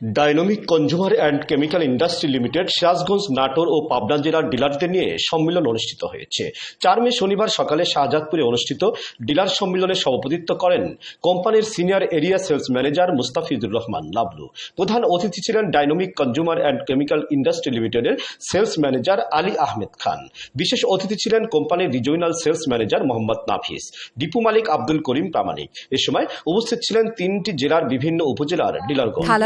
Dynamic consumer and chemical industry limited Sirajganj Natore ও পাবনা জেলার ডিলারদের নিয়ে সম্মেলন অনুষ্ঠিত হয়েছে। চার মে শনিবার সকালে শাহজাদপুরে অনুষ্ঠিত ডিলার সম্মেলনে সভাপতিত্ব করেন কোম্পানির senior area sales manager Mustafizur Rahman Lablu. প্রধান অতিথি ছিলেন dynamic consumer and chemical industry লিমিটেডের সেলস ম্যানেজার আলী আহমেদ খান। বিশেষ অতিথি ছিলেন কোম্পানির regional sales manager Mohammad Nafis, Dipu মালিক আব্দুল করিম প্রামাণিক। এ সময় উপস্থিত ছিলেন তিনটি জেলার বিভিন্ন উপজেলার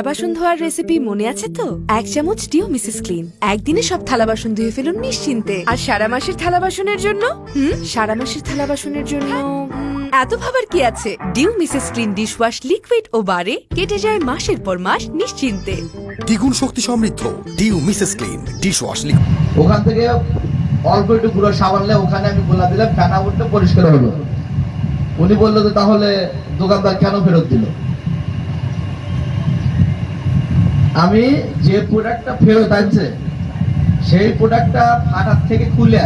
বাসন ধোয়ার রেসিপি মনে আছে তো? এক চামচ ডিও মিসেস ক্লিন একদিনে সব থালা বাসন ধুয়ে ফেলুন নিশ্চিন্তে। আর সারা মাসের থালা বাসনের জন্য? হুম? সারা মাসের থালা বাসনের জন্য এত ভাবার কি আছে? Dew Mrs clean dishwash liquid ও বারে কেটে যায় মাসের পর মাস নিশ্চিন্তে। দ্বিগুণ শক্তি সমৃদ্ধ Dew Mrs clean dish wash liquid ওখান থেকে অল্প একটু গুঁড়ো সাবানলে ওখানে আমি গোলা দিলাম ফেনা উঠতে পরিষ্কার হলো। উনি বলল যে তাহলে দোকানদার কেন ফেরত দিল? আমি যে প্রোডাক্টটা ফেরত আনছে, সেই প্রোডাক্টটা ফাটার থেকে খুলে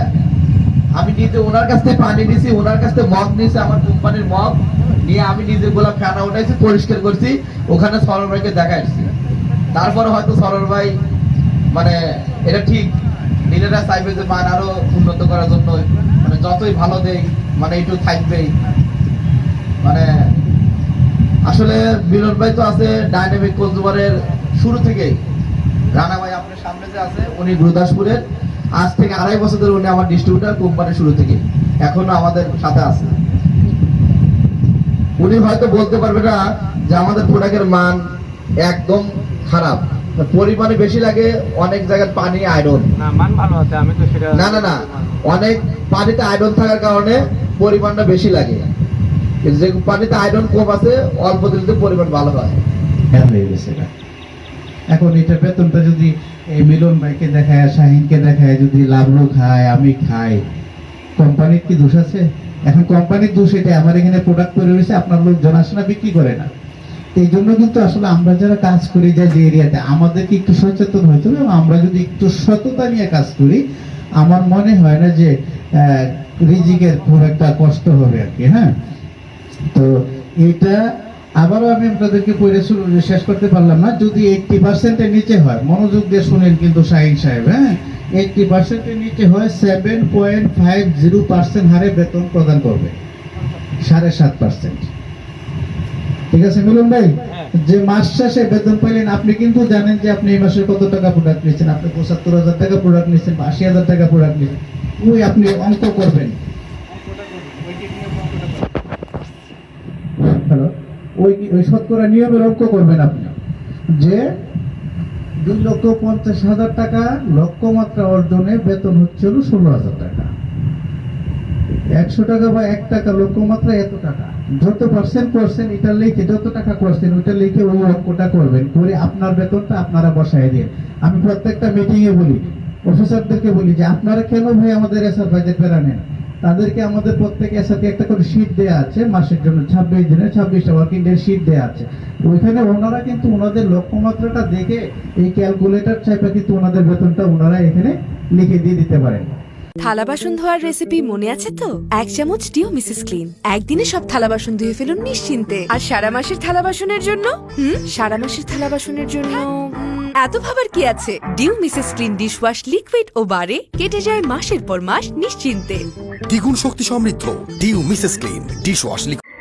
আমি নিজে ওনার কাছ থেকে পানি নিয়েছি ওনার কাছ থেকে মগ নিয়েছি আমার কোম্পানির মগ নিয়ে আমি নিজে গোলা ফেনা উঠাইছি, পরিষ্কার করছি, ওখানে সরল ভাইকে দেখাইছি তারপরে হয়তো সরল ভাই মানে এটা ঠিক, নিজেরা চাইবে যে মান আরও উন্নত করার জন্য মানে যতই ভালো দেই মানে একটু থাকবেই। মানে আসলে মিলন ভাই তো আছে ডাইনামিক কনজুমারের শুরু থেকেই। রানা ভাই আপনার সামনে যে আছে উনি গুরুদাসপুরের। আজ থেকে আড়াই বছর ধরে উনি আমার ডিস্ট্রিবিউটার কোম্পানির শুরু থেকে এখনও আমাদের সাথে আছে। উনি হয়তো বলতে পারবে না যে আমাদের প্রোডাক্টের মান একদম খারাপ। পরিমাণে বেশি লাগে অনেক জায়গায় পানি আয়রন না না না অনেক পানিতে আয়রন থাকার কারণে পরিমাণটা বেশি লাগে। যে পানিতে আয়রন কম আছে অল্প দিলে পরিমাণ ভালো হয়। হ্যাঁ হয়ে গেছে এটা। এখন এটা বেতনটা যদি এই মিলন ভাইকে দেখায়, শাহিনকে দেখায়, যদি লাভলু খায়, আমি খাই। কোম্পানির কি দোষ আছে? এখন কোম্পানির দোষ এটা আমার এখানে প্রোডাক্ট তৈরি হয়েছে, আপনার লোক জানাশোনা বিক্রি করে না। এই জন্য কিন্তু আসলে আমরা যারা কাজ করি যাই যে এরিয়াতে, আমাদেরকে একটু সচেতন হইতে হবে আমরা যদি একটু সততা নিয়ে কাজ করি, আমার মনে হয় না যে রিজিকের খুব একটা কষ্ট হবে আর কি হ্যাঁ? তো এটা আবারও আমি আপনাদেরকে পড়ে শুরু শেষ করতে পারলাম না যদি এইটটি পার্সেন্টের নিচে হয় মনোযোগ দিয়ে শুনেন কিন্তু শাহিন সাহেব হ্যাঁ? এইটটি পার্সেন্টের নিচে হয় seven point five zero percent হারে বেতন প্রদান করবে সাড়ে সাত পার্সেন্ট ঠিক আছে মিলন ভাই? যে মাস শেষে বেতন পাইলেন আপনি কিন্তু জানেন যে আপনি এই মাসে কত টাকা প্রোডাক্ট নিচ্ছেন আপনি পঁচাত্তর হাজার টাকা প্রোডাক্ট নিচ্ছেন বা আশি হাজার টাকা প্রোডাক্ট নিচ্ছেন। ওই আপনি অঙ্ক করবেন। ওই শতকরা নিয়মের অঙ্ক করবেন আপনি। যে দুই লক্ষ পঞ্চাশ হাজার টাকা লক্ষ্যমাত্রা অর্জনে বেতন হচ্ছে হলো ষোলো হাজার টাকা। একশো টাকা বা এক টাকা লক্ষ্যমাত্রা এত টাকা। যত পার্সেন্ট করছেন এটা লিখে, যত টাকা করছেন, ওইটা লিখে ওই অঙ্কটা করবেন করে আপনার বেতনটা আপনারা বসায় দিন। আমি প্রত্যেকটা মিটিং এ বলি অফিসারদেরকে বলি যে, আপনারা কেন ভাই আমাদের এসআর ভাইদের পেরা নেন তাদেরকে আমাদের প্রত্যেক এসআরকে একটা করে শীট দেওয়া আছে, মাসের জন্য ছাব্বিশ দিনের, ছাব্বিশটা ওয়ার্কিং ডে শীট দেওয়া আছে। ওইখানে ওনারা কিন্তু ওনাদের লক্ষ্যমাত্রাটা দেখে এই ক্যালকুলেটর চাইপা কিন্তু ওনাদের বেতনটা ওনারা এখানে লিখে দিয়ে দিতে পারেন। থালা বাসন ধোয়ার রেসিপি মনে আছে তো? এক চামচ ডিও মিসেস ক্লিন। একদিনে সব থালা বাসন ধুয়ে ফেলুন নিশ্চিন্তে। আর সারা মাসের থালা বাসনের জন্য? হুম? সারা মাসের থালা বাসনের জন্য এত ভাবার কি আছে? Dew, Mrs clean dishwash, liquid ও বারে কেটে যায় মাসের পর মাস নিশ্চিন্তে। দ্বিগুণ শক্তি সমৃদ্ধ। Dew, Mrs clean dishwash, liquid.